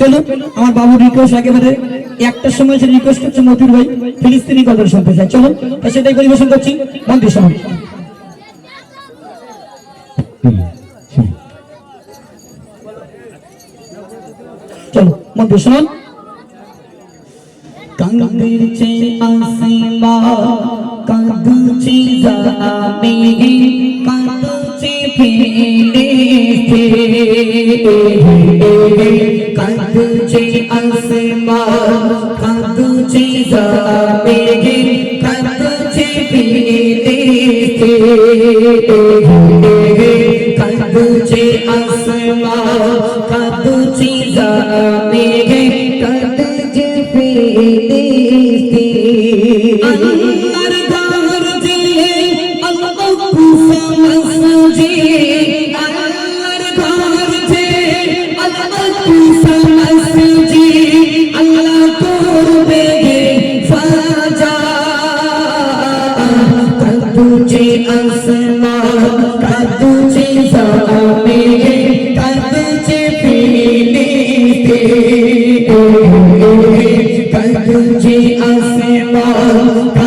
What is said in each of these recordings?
চলো আমার বাবু রিকোয়েস্ট একেবারে একটার সময় যে রিকোয়েস্ট করছে মতির ভাই, ফিলিস্তিনি গজল শুনতে চাই চলো তা সেটাই পরিবেশন করছি। মন্দির সমাজ চলো মন্দির শুনুন কাঙ্গের চে আসিমা কাঁদুচি জামি কাঁদুচি ফিলিস্তি कंदुचे असमा कंदुचे जाबे कंदुचे पीते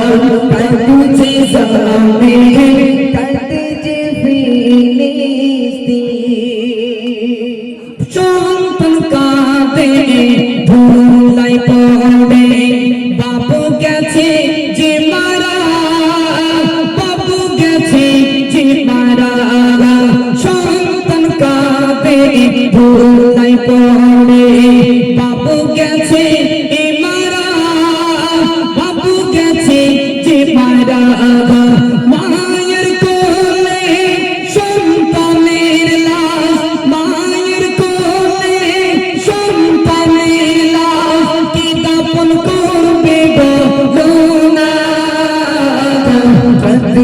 কাঁদুছে জমিন কাঁদুছে ফিলিস্তিন কাঁদে ধুলাই পড়ে বাবু গেছে যে মারা বাবু গেছে যে মারা সন্তান কাঁদে ধুলাই পড়ে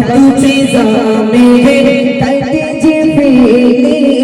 খোদা ফিলিস্তিনে